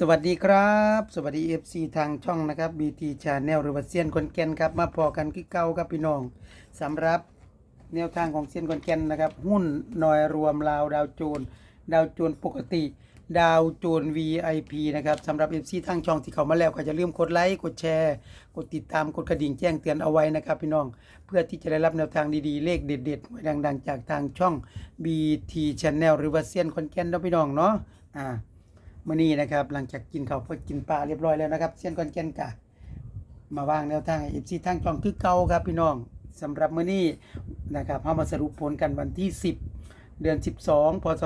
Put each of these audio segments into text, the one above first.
สวัสดีครับ สวัสดี FC ทางช่องนะครับ BT Channel หรือว่าเซียนคนแก่นครับ มาพอกันคือเก่าครับพี่น้องสำหรับแนวทางของเซียนคนแก่นนะครับ หุ้นหน่อยรวมลาวดาวโจน ดาวโจนปกติ ดาวโจน VIP นะครับสำหรับ FC ทางช่องที่เขามาแล้วก็จะลืมกดไลค์กดแชร์กดติดตามกดกระดิ่งแจ้งเตือนเอาไว้นะครับพี่น้อง เพื่อที่จะได้รับแนวทางดีๆเลขเด็ดๆไว้ดัง ๆ จากทางช่อง BT Channel หรือว่าเซียนคนแก่นนะพี่น้องเนาะอ่า มื่อนี้นะครับ หลังจากกินข้าวพอกินปลาเรียบร้อยแล้วนะครับเส้นก่อนแกนกะมาวางแนวทางให้ FC ทางช่องคือเก่าครับพี่น้องสำหรับมื้อนี้นะครับเฮามาสรุปผลกันวันที่ 10 เดือน 12 พศ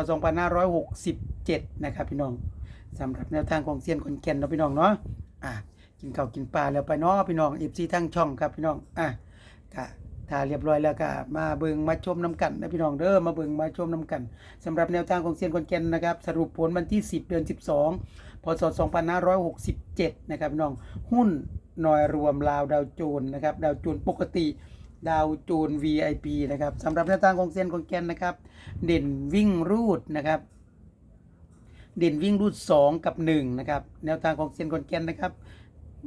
2567 นะครับพี่น้องสำหรับแนวทางของเซียนคนแก่นเนาะพี่น้องเนาะอะกินข้าวกินปลาแล้วไปเนาะพี่น้อง FC ทางช่องครับพี่น้องอะกะ ถ้าเรียบร้อยแล้วก็มาเบิงมาชมน้ำกันนะพี่น้องเด้อมาเบิงมาชมน้ำกันสำหรับแนวทางของเซียนคนแก่นนะครับ สรุปผลวันที่ 10 เดือน 12 พศ 2567 นะครับพี่น้องหุ้นหน่อยรวมลาวดาวโจนนะครับดาวโจนปกติดาวโจน VIP นะครับสำหรับแนวทางของเซียนคนแกนนะครับ เด่นวิ่งรูดนะครับเด่นวิ่งรูด 2 กับ 1 นะครับ แนวทางของเซียนคนแกนนะครับ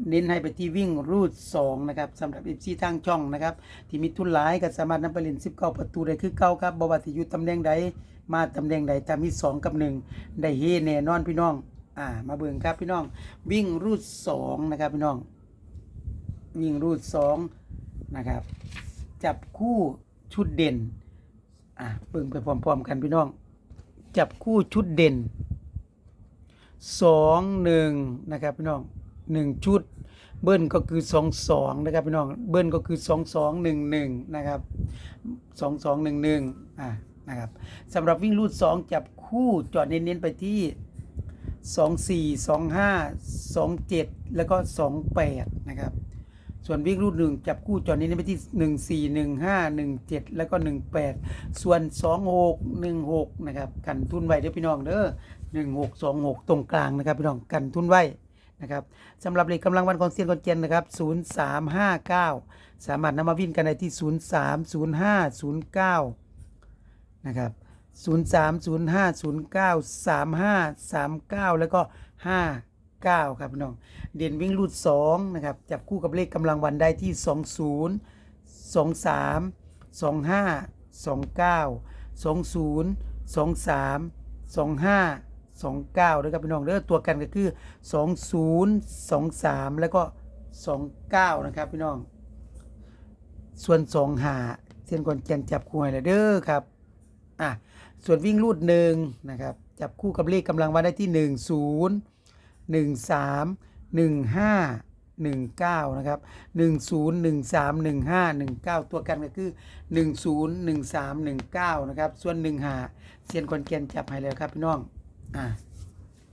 เน้นให้ไปที่วิ่งรูด2นะครับสำหรับ FC ทางช่องนะครับที่มีทุนหลายก็สามารถนำไปเล่น19 ประตูได้คือเก่าครับบว่าสิอยู่ตำแหน่งใดมาตำแหน่งใดถ้ามี2กับ1ได้เฮแน่นอนพี่น้องอ่ามาเบิ่งครับพี่น้อง วิ่งรูด2นะครับพี่น้อง วิ่งรูด2นะครับจับคู่ชุดเด่นอ่าเบิ่งไปพร้อมๆกันพี่น้อง จับคู่ชุดเด่นสองหนึ่งนะครับพี่น้อง หนึ่งชุด เบิ้ลก็คือสองสองนะครับพี่น้อง เบิ้ลก็คือสองสองหนึ่งหนึ่งนะครับสองสองหนึ่งหนึ่งอ่านะครับสำหรับวิ่งรูดสองจับคู่จอดเน้น ๆ ไปที่สองสี่สองห้าสองเจ็ดแล้วก็สองแปดนะครับ ส่วนวิ่งรูดหนึ่งจับคู่จอดเนี้ไปที่หนึ่งสี่หนึ่งห้าหนึ่งเจ็ดแล้วก็หนึ่งแปดส่วนสองหกหนึ่งหกนะครับ กันทุนไว้เด้อพี่น้องเด้อหนึ่งหกสองหกตรงกลางนะครับพี่น้องกันทุนไว้ นะครับสำหรับเลขกำลังวันของเซียนคอนเจนนะครับศูนย์สามห้าเก้าสามารถนำมาวิ่งกันได้ที่ศูนย์สามศูนย์ห้าศูนย์เก้านะครับศูนย์สามศูนย์ห้าศูนย์เก้าสามห้าสามเก้าแล้วก็ห้า9ครับพี่น้อง เด่นวิ่งรูด2นะครับ จับคู่กับเลขกำลังวันได้ที่ 20 23 25 29 20 23 25 29ด้วยครับพี่น้องเด้อตัวกันก็คือ 20 23 แล้วก็ 29 นะครับพี่น้อง ส่วน2หาเส้นก่อนแกนจับคู่ให้แล้วเด้อครับอะส่วนวิ่งรูดหนึ่งนะครับจับคู่กับเลขกำลังวันได้ที่ 10หนึ่งสามหนึ่งห้าหนึ่งเก้านะครับหนึ่งศูนย์หนึ่งสามหนึ่งห้าหนึ่งเก้าตัวกันก็คือหนึ่งศูนย์หนึ่งสามหนึ่งเก้านะครับ ส่วนหนึ่งหาเซียนคอนเกนจับให้แล้วครับพี่น้อง อ่า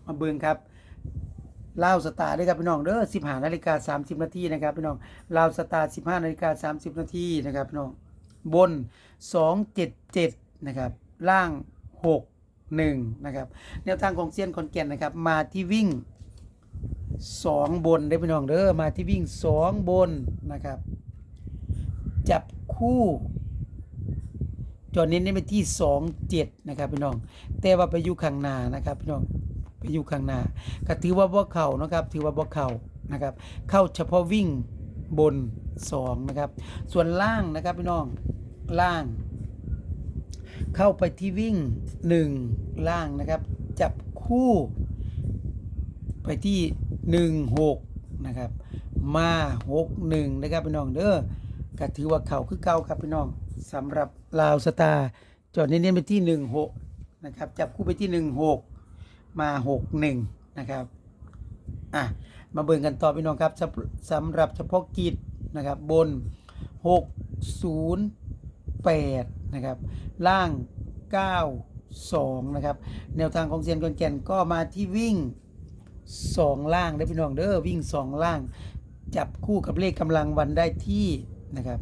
มาเบิ่งครับลาวสตาร์ด้วยครับพี่น้องเด้อสิบห้านาฬิกาสามสิบนาทีนะครับพี่น้องลาวสตาร์สิบห้านาฬิกาสามสิบนาทีนะครับพี่น้องบนสองเจ็ดเจ็ดนะครับล่างหกหนึ่งนะครับแนวทางของเซียนคอนแก่นนะครับมาที่วิ่งสองบนได้พี่น้องเด้อมาที่วิ่งสองบนนะครับจับคู่ จอเน้นได้ไปที่สองเจ็ดนะครับพี่น้อง แต่ว่าไปอยู่ข้างหน้านะครับพี่น้องไปอยู่ข้างหน้าก็ถือว่าบ่เข่านะครับ ถือว่าบ่เข่านะครับ เข้าเฉพาะวิ่งบนสองนะครับ ส่วนล่างนะครับพี่น้องล่าง เข้าไปที่วิ่งหนึ่งล่างนะครับ จับคู่ไปที่หนึ่งหกนะครับมาหกหนึ่งนะครับพี่น้องเด้อก็ถือว่าเข่าคือเก่าครับพี่น้อง สำหรับลาวสตาร์จอดเน้นๆไปที่หนึ่งหกนะครับ จับคู่ไปที่หนึ่งหกมาหกหนึ่งนะครับ อะ มาเบิ่งกันต่อพี่น้องครับสำหรับเฉพาะกิจนะครับบนหกศูนย์8นะครับ ล่าง 9 2 นะครับ แนวทางของเซียนกอนแก่นก็มาที่วิ่ง 2 ล่างได้พี่น้องเด้อวิ่ง 2 ล่าง จับคู่กับเลขกำลังวันได้ที่นะครับ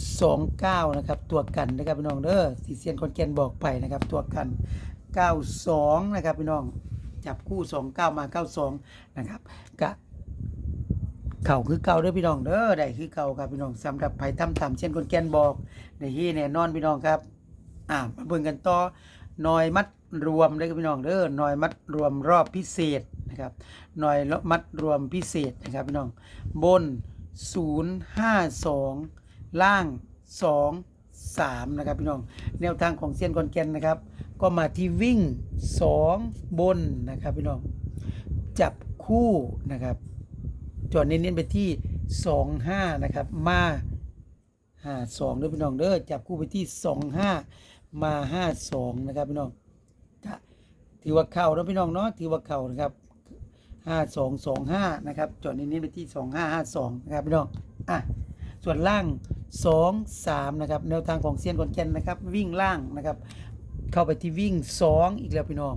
29 นะครับ ตัวกันนะครับพี่น้องเด้อที่เซียนคอนแกนบอกไปนะครับ ตัวกัน 92 นะครับพี่น้องจับคู่ 29 มา 92 นะครับกะเข่าคือเก่าเด้อพี่น้องเด้อได้คือเก่าครับพี่น้องสำหรับไผ่ทำตามเช่นคนแกนบอกได้ฮีแน่นอนพี่น้องครับ อ่ามาเบิ่งกันต่อหน่อยมัดรวมเด้อครับพี่น้องเด้อหน่อยมัดรวมรอบพิเศษนะครับหน่วยมัดรวมพิเศษนะครับพี่น้องบน 052 ล่าง 2 3 นะครับพี่น้อง แนวทางของเซียนกอนแกนนะครับ ก็มาที่วิ่ง 2 บนนะครับพี่น้อง จับคู่นะครับจอดเน้นๆไปที่ 2 5 นะครับ มาห้าสองเด้อพี่น้องเด้อจับคู่ไปที่สองห้ามาห้าสองนะครับพี่น้องถือว่าเข่าแล้วพี่น้องเนาะถือว่าเข่านะครับห้าสองสองห้านะครับจอดเนี้ไปที่สองห้าห้าสองนะครับพี่น้องอะ ส่วนล่างสองสามนะครับ แนวทางของเซียนกอนแกนนะครับ วิ่งล่างนะครับ เข้าไปที่วิ่งสองอีกแล้วพี่น้อง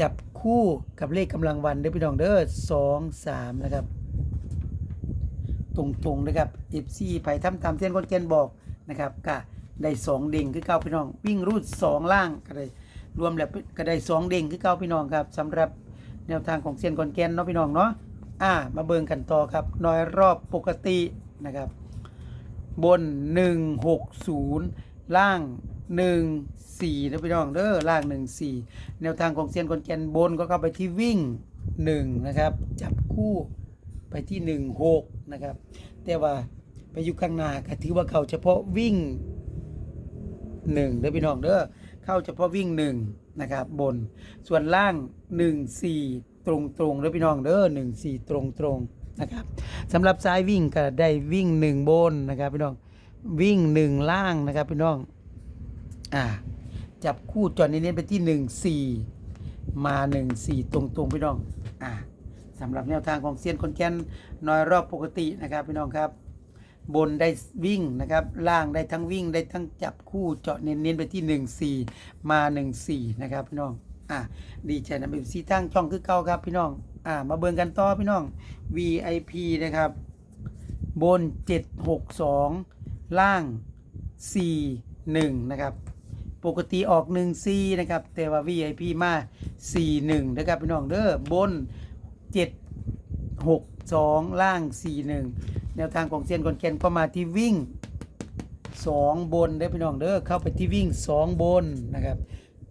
จับคู่กับเลขกำลังวันเด้อพี่น้องเด้อสองสามนะครับ ตรงๆนะครับเอฟซีไผ่ทำตามเส้นคนเกณฑ์บอกนะครับก็ได้สองเด้งคือเก้าพี่น้อง วิ่งรูดสองล่างก็ได้รวมแล้วก็ได้สองเด้งคือเก้าพี่น้องครับสำหรับแนวทางของเส้นคนเกณฑ์เนาะพี่น้องเนาะอ่า มาเบิ่งกันต่อครับน้อยรอบปกติ นะครับ บน 160 ล่าง 14นะพี่น้องเด้อล่าง 14 แนวทางของเซียนคนแกนบนก็เข้าไปที่วิ่ง 1 นะครับ จับคู่ไปที่ 16 นะครับ แต่ว่าไปอยู่ข้างหน้าก็ถือว่าเขาเฉพาะวิ่ง1เด้อพี่น้องเด้อเข้าเฉพาะวิ่ง 1 นะครับ บนส่วนล่าง 1 4 ตรงตรงๆเด้อพี่น้องเด้อ1 4 ตรงตรงๆ นะครับสำหรับซ้ายวิ่งก็ได้วิ่ง1บนนะครับพี่น้องวิ่ง1ล่างนะครับพี่น้องอ่าจับคู่จอดเน้นๆไปที่หนึ่งสี่มาหนึ่งสี่ตรงๆพี่น้องอ่าสำหรับแนวทางของเซียนคนแก่นน้อยรอบปกตินะครับพี่น้องครับบนได้วิ่งนะครับ ล่างได้ทั้งวิ่งได้ทั้งจับคู่เจาะเน้นๆไปที่หนึ่งสี่มาหนึ่งสี่นะครับพี่น้อง อ่าดีใจนะเป็นซีตั้งช่องคือเก่าครับพี่น้อง อ่ามาเบิ่งกันต่อพี่น้อง VIP นะครับ บน 762 ล่าง 41 นะครับ ปกติออก1 c นะครับ แต่ว่า VIP มา 41 นะครับพี่น้องเด้อบน 762 ล่าง 41 แนวทางของเซียนกอนแกนก็มาที่วิ่ง 2 บนเด้อพี่น้องเด้อเข้าไปที่วิ่ง 2 บนนะครับ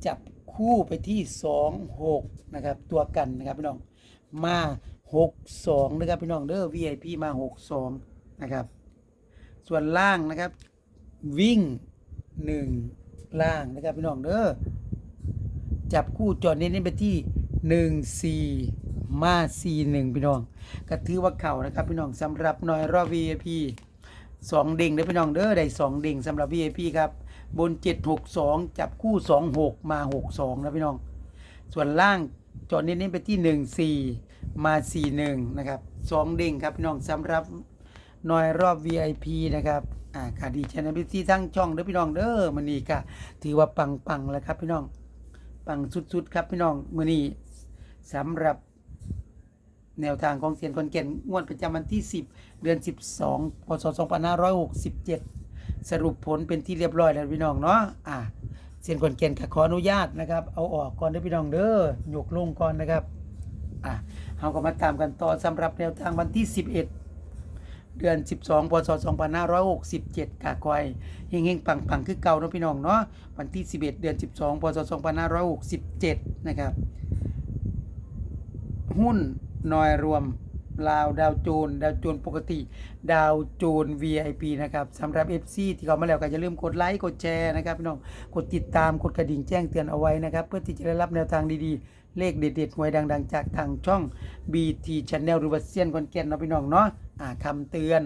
จับคู่ไปที่ 2 6 นะครับ ตัวกันนะครับพี่น้อง มา62นะครับพี่น้องเด้อ VIP มา62นะครับ ส่วนล่างนะครับ วิ่ง1ล่างนะครับพี่น้องเด้อจับคู่จอดเน้นไปที่1 4มา4 1พี่น้องก็ถือว่าเข่านะครับพี่น้องสำหรับน่อยรอบ VIP สองเด้งเด้อพี่น้องเด้อได้สองเด้งสำหรับ VIP ครับบน 762 จับคู่ 26 มา 62 นะพี่น้อง ส่วนล่างจอดเน้นๆไปที่ 14 มา 41 นะครับสองเด้งครับพี่น้องสำหรับหน่อยรอบ VIP นะครับอ่าค่ะดีใจนะพี่ที่ทั้งช่องเด้อพี่น้องเด้อมันนี่ก็ถือว่าปังๆแล้วครับพี่น้องปังสุดๆครับพี่น้องมือนี้สำหรับแนวทางของเซียนคนเก่นงวดประจำวันที่ 10 เดือน 12พศ2567 สรุปผลเป็นที่เรียบร้อยแล้วพี่น้องเนาะอ่าเซียนคนเก่นขออนุญาตนะครับ เอาออกก่อนเด้อพี่น้องเด้อหยกลงก่อนนะครับอ่า เราก็มาตามกันต่อสำหรับแนวทางวันที่ 11 เดือน 12พศ2567กากอยเฮงๆปังๆคือเก่าเนาะพี่น้องเนาะวันที่ 11 เดือน 12พศ2567 นะครับ หุ้นนอยรวมลาวดาวโจนดาวโจนปกติ ดาวโจน VIP นะครับสำหรับ FC ที่เขามาแล้วก็อย่าลืมกดไลค์กดแชร์นะครับพี่น้องกดติดตามกดกระดิ่งแจ้งเตือนเอาไว้นะครับ เพื่อที่จะได้รับแนวทางดีๆ เลขเด็ดๆหวยดัง ๆ จากทางช่อง BT Channel หรือว่าเซียนคอนแกนเนาะพี่น้องเนาะอ่าคำเตือน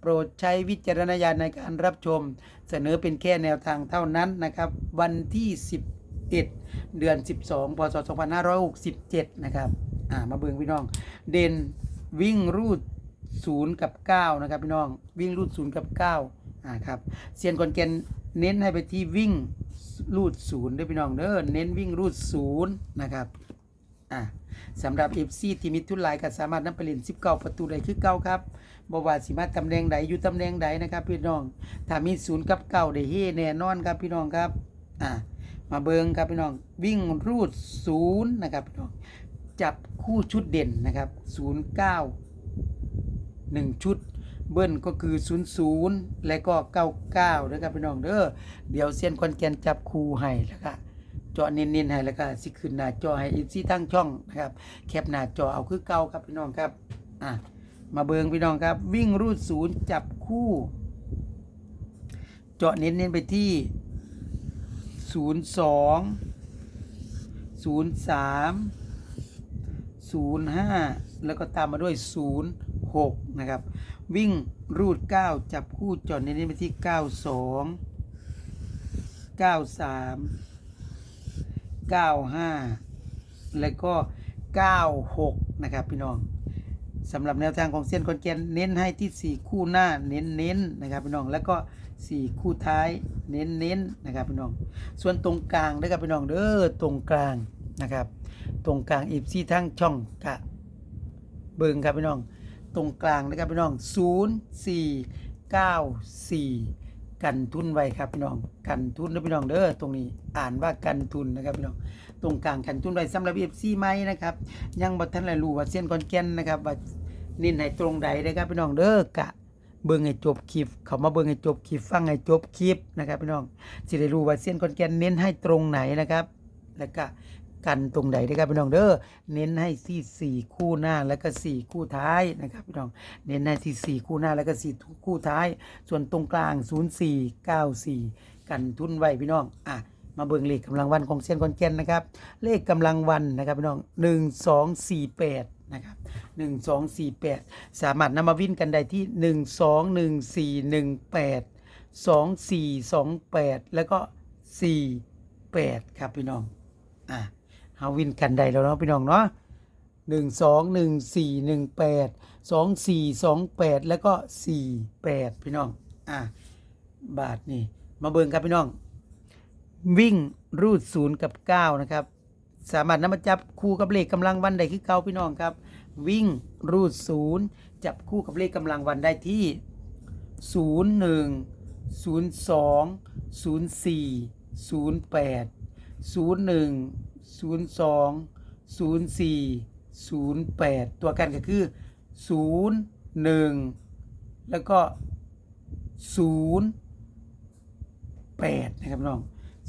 โปรดใช้วิจารณญาณในการรับชม เสนอเป็นแค่แนวทางเท่านั้นนะครับ วันที่ 11 เดือน 12พศ2567 นะครับอ่ามาเบิ่งพี่น้อง เด่นวิ่งรูด0กับ9นะครับพี่น้องวิ่งรูด0กับ9อ่าครับเซียนคอนแกนเน้นให้ไปที่วิ่งรูด0ด้วยพี่น้องเด้อเน้นวิ่งรูด0นะครับ อะสำหรับ FC ที่มีทุนลายก็สามารถนำไปเล่น19 ประตูได้คือเก่าครับบ่ว่าสิมาตำแหน่งใดอยู่ตำแหน่งใดนะครับ พี่น้อง ถ้ามี0กับ9ได้เฮแน่นอนครับพี่น้องครับอะมาเบิงครับพี่น้องวิ่งรูด0นย์นะครับพี่น้องจับคู่ชุดเด่นนะครับ09 1ชุดเบิ้ลก็คือ 00 และก็ 99นะครับพี่น้องเด้อเดี๋ยวเซียนคอนแกนจับคู่ให้แล้วก็ จาะเน้นๆให้แล้วก็สิขึ้นหน้าจอให้ FC ทั้งช่องนะครับ แคปหน้าจอเอาคือเก่าครับพี่น้องครับอะมาเบิงพี่น้องครับ วิ่งรูดศูนย์จับคู่เจาะเน้นๆไปที่ 02 03 05 แล้วก็ตามมาด้วย 06 นะครับ วิ่งรูด 9 จับคู่เจาะเน้นๆไปที่ 92 93 95 แล้วก็ 96 นะครับพี่น้องสำหรับแนวทางของเส้นคอนแกนเน้นให้ที่ 4 คู่หน้าเน้นๆนนะครับพี่น้องแล้วก็ 4 คู่ท้ายเน้นๆนนะครับพี่น้อง ส่วนตรงกลางนะครับพี่น้องเด้อตรงกลางนะครับ ตรงกลางอีซี่ทั้งช่องกะเบิงครับพี่น้อง ตรงกลางนะครับพี่น้อง 0 4 9 4 กันทุนไว้ครับพี่น้องกันทุนนะพี่น้องเด้อตรงนี้อ่านว่ากันทุนนะครับพี่น้องตรงกลางกันทุนไว้สำหรับ FC ไหมนะครับยังบ่ทันได้รู้ว่าเส้นคอนแกนนะครับว่านินให้ตรงใดนะครับพี่น้องเด้อกะเบิ่งให้จบคลิป เขามาเบิ่งให้จบคลิปฟังให้จบคลิปนะครับพี่น้องสิได้รู้ว่าเส้นคอนแกนเน้นให้ตรงไหนนะครับ แล้วก็ กันตรงไหนนะครับพี่น้องเด้อเน้นให้ที่สี่คู่หน้าแล้วก็สี่คู่ท้ายนะครับพี่น้องเน้นให้ที่สี่คู่หน้าแล้วก็สี่คู่ท้าย ส่วนตรงกลาง 0494 กันทุนไว้พี่น้องอะมาเบิ่งเลขกำลังวันของเส้นคอนแกนนะครับ เลขกำลังวันนะครับพี่น้อง 1248นะครับ1248 สามารถนำมาวิ่นกันได้ที่ 121418 2428 แล้วก็ 48 ครับพี่น้อง อะ เฮาวินกันได้แล้วเนาะพี่น้องเนาะหนึ่งสองหนึ่งสี่หนึ่งแปดสองสี่สองแปดแล้วก็สี่แปดพี่น้องอะบาทนี่มาเบิ่งครับพี่น้อง วิ่งรูดศูนย์กับเก้านะครับ สามารถนำมาจับคู่กับเลขกำลังวันได้คือเก้าพี่น้องครับ วิ่งรูดศูนย์จับคู่กับเลขกำลังวันได้ที่ศูนย์หนึ่งศูนย์สองศูนย์สี่ศูนย์แปดศูนย์หนึ่ง ศูนย์สองศูนย์สี่ศูนย์แปดตัวกันก็คือศูนย์หนึ่งแล้วก็ศูนะครับพี่น้อง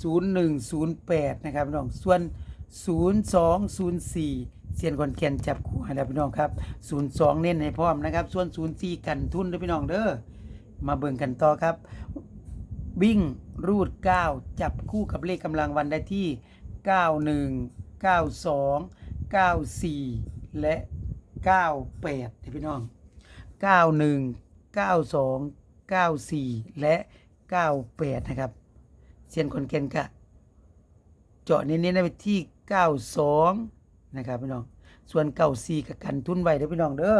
ศูนย์หนึ่งศูนย์แปดนะครับพี่น้อง ส่วนศูนย์สองศูนย์สี่เซียนคอนแกนจับคู่ให้แล้วพี่น้องครับศูนย์สองเน้นให้พร้อมนะครับ ส่วนศูนย์สี่กันทุนด้อพี่น้องเด้อ มาเบิ่งกันต่อครับ วิ่งรูด 9 จับคู่กับเลขกำลังวันได้ที่ 91 92 94 และ 98เด้อพี่น้อง 91 92 94 และ 98 นะครับเซียนคนเกนกะเจาะเน้นๆได้ไปที่ 92 นะครับพี่น้อง ส่วน 94กับกันทุนไว้เด้อพี่น้องเด้อ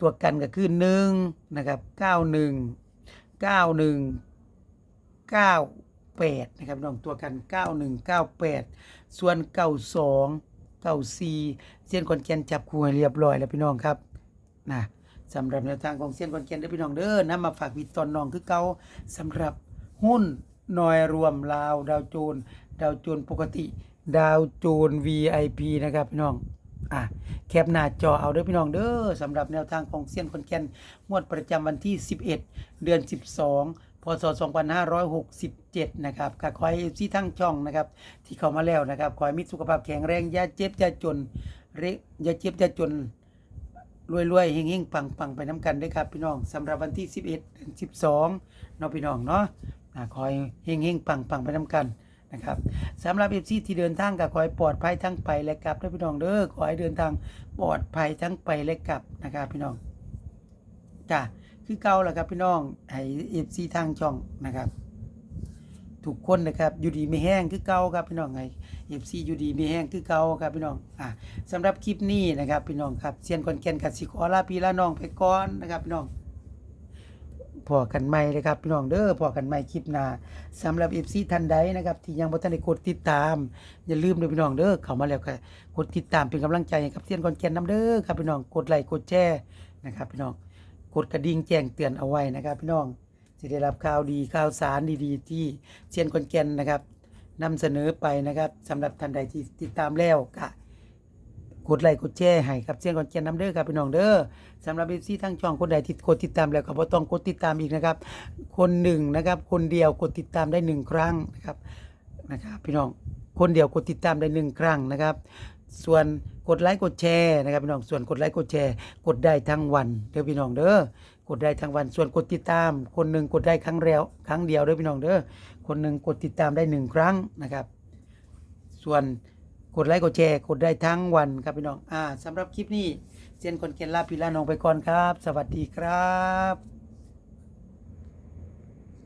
ตัวกันก็คือ1นะครับ 91 91 9 98นะครับน้องตัวกัน 9198 ส่วน 92 94เส้นคอนแกนจับคู่ให้เรียบร้อยแล้วพี่น้องครับนะสำหรับแนวทางของเส้นคอนแกนได้อพี่น้องเด้อนำมาฝากพี่ตอนน้องคือเก่าสำหรับหุ้นหน่อยรวมลาว ดาวโจน ดาวโจนปกติ ดาวโจน VIP นะครับพี่น้องอะแคปหน้าจอเอาเด้อพี่น้องเด้อสำหรับแนวทางของเซียนคนแก่นงวดประจำวันที่ 11 เดือน 12 ศ 2567 นะครับก็ขอให้ที่ทั้งช่องนะครับ ที่เข้ามาแล้วนะครับ ขอให้มีสุขภาพแข็งแรงอย่าเจ็บอย่าจนเรอย่าเจ็บอย่าจนรวยๆเฮงๆปังๆ ไปน้ำกันด้วยครับพี่น้องสำหรับวันที่ 11-12เนาะพี่น้องเนาะอะขอให้เฮงๆปังๆ ไปน้ำกันนะครับสำหรับเอฟซีที่เดินทางก็ขอให้ปลอดภัยทั้งไปและกลับด้วยพี่น้องเด้อขอให้เดินทางปลอดภัยทั้งไปและกลับนะครับพี่น้องจ้ะ คือเก่าแหละครับพี่น้องให้เอฟซีทางช่องนะครับทุกคนนะครับอยู่ดีไม่แห้งคือเก่าครับพี่น้องไงเอฟซีอยู่ดีไม่แห้งคือเก่าครับพี่น้องอะสำหรับคลิปนี้นะครับพี่น้องครับเซียนคอนแกนกับสิขอลาพี่ลาน้องไปก่อนนะครับพี่น้องพอกันใหม่นะครับพี่น้องเด้อพอกันใหม่คลิปหน้าสำหรับเอฟซีท่านใดนะครับที่ยังบ่ทันได้กดติดตาม อย่าลืมเด้อพี่น้องเด้อเข้ามาแล้วก็กดติดตามเป็นกำลังใจให้กับเซียนคอนแกนน้ำเด้อครับพี่น้องกดไลค์กดแชร์นะครับพี่น้อง ดกระดิ่งแจ้งเตือนเอาไว้นะครับ พี่น้องจะได้รับข่าวดีข่าวสารดีๆ ที่เชียนคนแก่นนะครับนำเสนอไปนะครับสำหรับท่านใดที่ติดตามแล้วก็กดไลค์กดแชร์ให้กับเชียนคนแก่นน้ำเด้อครับพี่น้องเด้อสำหรับเอฟซีทั้งช่องคนใดที่กดติดตามแล้วก็บ่ต้องกดติดตามอีกนะครับ คนหนึ่งนะครับ คนเดียวกดติดตามได้หนึ่งครั้งนะครับนะครับ พี่น้องคนเดียวกดติดตามได้หนึ่งครั้งนะครับ ส่วนกดไลค์กดแชร์นะครับพี่น้องส่วนกดไลค์กดแชร์ กดได้ทั้งวันเด้อพี่น้องเด้อกดได้ทั้งวันส่วนกดติดตาม คนหนึ่งกดได้ครั้งเดียวครั้งเดียวเด้อพี่น้องเด้อคนหนึ่งกดติดตามได้หนึ่งครั้งนะครับ ส่วนกดไลค์กดแชร์กดได้ทั้งวันครับพี่น้องอ่าสำหรับคลิปนี้เซียนคนเกนลาพิลาน้องไปก่อนครับ สวัสดีครับ